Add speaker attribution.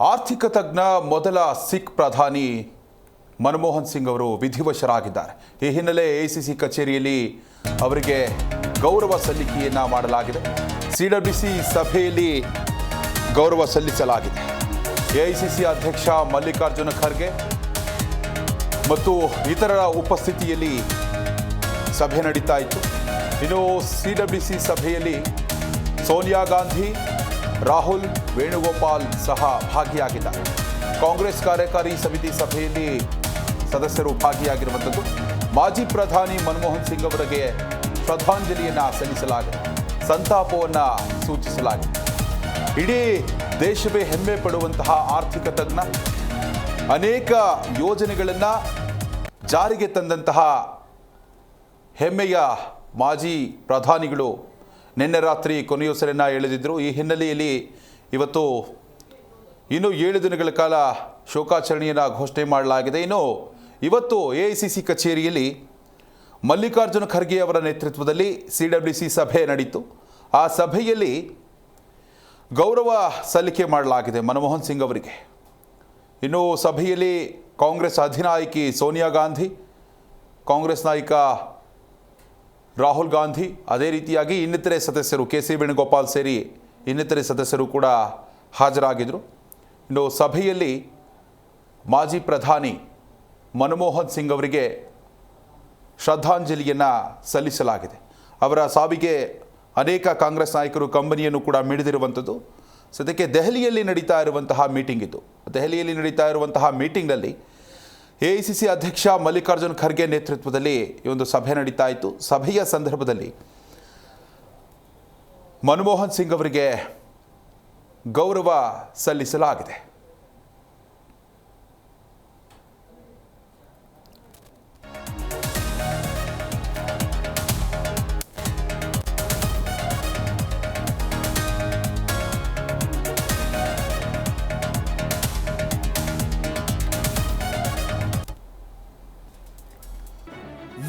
Speaker 1: ಆರ್ಥಿಕ ತಜ್ಞ ಮೊದಲ ಸಿಖ್ ಪ್ರಧಾನಿ ಮನಮೋಹನ್ ಸಿಂಗ್ ಅವರು ವಿಧಿವಶರಾಗಿದ್ದಾರೆ. ಈ ಹಿನ್ನೆಲೆ ಎಐಸಿಸಿ ಕಚೇರಿಯಲ್ಲಿ ಅವರಿಗೆ ಗೌರವ ಸಲ್ಲಿಕೆಯನ್ನು ಮಾಡಲಾಗಿದೆ. ಸಿ ಡಬ್ಲ್ಯೂ ಸಿ ಸಭೆಯಲ್ಲಿ ಗೌರವ ಸಲ್ಲಿಸಲಾಗಿದೆ. ಎಐಸಿಸಿ ಅಧ್ಯಕ್ಷ ಮಲ್ಲಿಕಾರ್ಜುನ ಖರ್ಗೆ ಮತ್ತು ಇತರರ ಉಪಸ್ಥಿತಿಯಲ್ಲಿ ಸಭೆ ನಡೀತಾ ಇತ್ತು. ಇನ್ನು ಸಿಡಬ್ಲ್ಯೂಸಿ ಸಭೆಯಲ್ಲಿ ಸೋನಿಯಾ ಗಾಂಧಿ ರಾಹುಲ್ ವೇಣುಗೋಪಾಲ್ ಸಹ ಭಾಗಿಯಾಗಿದ್ದಾರೆ. ಕಾಂಗ್ರೆಸ್ ಕಾರ್ಯಕಾರಿ ಸಮಿತಿ ಸಭೆಯಲ್ಲಿ ಸದಸ್ಯರು ಭಾಗಿಯಾಗಿರುವಂಥದ್ದು. ಮಾಜಿ ಪ್ರಧಾನಿ ಮನಮೋಹನ್ ಸಿಂಗ್ ಅವರಿಗೆ ಶ್ರದ್ಧಾಂಜಲಿಯನ್ನು ಸಲ್ಲಿಸಲಾಗಿದೆ. ಸಂತಾಪವನ್ನು ಸೂಚಿಸಲಾಗಿದೆ. ಇಡೀ ದೇಶವೇ ಹೆಮ್ಮೆ ಪಡುವಂತಹ ಆರ್ಥಿಕ ತಜ್ಞ, ಅನೇಕ ಯೋಜನೆಗಳನ್ನು ಜಾರಿಗೆ ತಂದಂತಹ ಹೆಮ್ಮೆಯ ಮಾಜಿ ಪ್ರಧಾನಿಗಳು ನಿನ್ನೆ ರಾತ್ರಿ ಕೊನೆಯುಸರನ್ನು ಎಳೆದಿದ್ದರು ಈ ಹಿನ್ನೆಲೆಯಲ್ಲಿ ಇವತ್ತು ಇನ್ನೂ ಏಳು ದಿನಗಳ ಕಾಲ ಶೋಕಾಚರಣೆಯನ್ನು ಘೋಷಣೆ ಮಾಡಲಾಗಿದೆ. ಇನ್ನು ಇವತ್ತು ಎ ಕಚೇರಿಯಲ್ಲಿ ಮಲ್ಲಿಕಾರ್ಜುನ ಖರ್ಗೆ ಅವರ ನೇತೃತ್ವದಲ್ಲಿ ಸಿ ಸಿ ಸಭೆ ನಡೆಯಿತು ಆ ಸಭೆಯಲ್ಲಿ ಗೌರವ ಸಲ್ಲಿಕೆ ಮಾಡಲಾಗಿದೆ ಮನಮೋಹನ್ ಸಿಂಗ್ ಅವರಿಗೆ. ಇನ್ನು ಸಭೆಯಲ್ಲಿ ಕಾಂಗ್ರೆಸ್ ಅಧಿನಾಯಕಿ ಸೋನಿಯಾ ಗಾಂಧಿ, ಕಾಂಗ್ರೆಸ್ ನಾಯಕ ರಾಹುಲ್ ಗಾಂಧಿ ಅದೇ ರೀತಿಯಾಗಿ ಇನ್ನಿತರೆ ಸದಸ್ಯರು ಕೆ ಸಿ ವೇಣುಗೋಪಾಲ್ ಸೇರಿ ಇನ್ನಿತರೆ ಸದಸ್ಯರು ಕೂಡ ಹಾಜರಾಗಿದ್ದರು ಇನ್ನು ಸಭೆಯಲ್ಲಿ ಮಾಜಿ ಪ್ರಧಾನಿ ಮನಮೋಹನ್ ಸಿಂಗ್ ಅವರಿಗೆ ಶ್ರದ್ಧಾಂಜಲಿಯನ್ನು ಸಲ್ಲಿಸಲಾಗಿದೆ. ಅವರ ಸಾವಿಗೆ ಅನೇಕ ಕಾಂಗ್ರೆಸ್ ನಾಯಕರು ಕಂಬನಿಯನ್ನು ಕೂಡ ಮಿಡಿದಿರುವಂಥದ್ದು. ಸದ್ಯಕ್ಕೆ ದೆಹಲಿಯಲ್ಲಿ ನಡೀತಾ ಇರುವಂತಹ ಮೀಟಿಂಗ್ ಇತ್ತು ದೆಹಲಿಯಲ್ಲಿ ನಡೀತಾ ಇರುವಂತಹ ಮೀಟಿಂಗ್ನಲ್ಲಿ ಎ ಐ ಸಿ ಸಿ ಅಧ್ಯಕ್ಷ ಮಲ್ಲಿಕಾರ್ಜುನ್ ಖರ್ಗೆ ನೇತೃತ್ವದಲ್ಲಿ ಈ ಒಂದು ಸಭೆ ನಡೀತಾ ಇತ್ತು. ಸಭೆಯ ಸಂದರ್ಭದಲ್ಲಿ ಮನಮೋಹನ್ ಸಿಂಗ್ ಅವರಿಗೆ ಗೌರವ ಸಲ್ಲಿಸಲಾಗಿದೆ.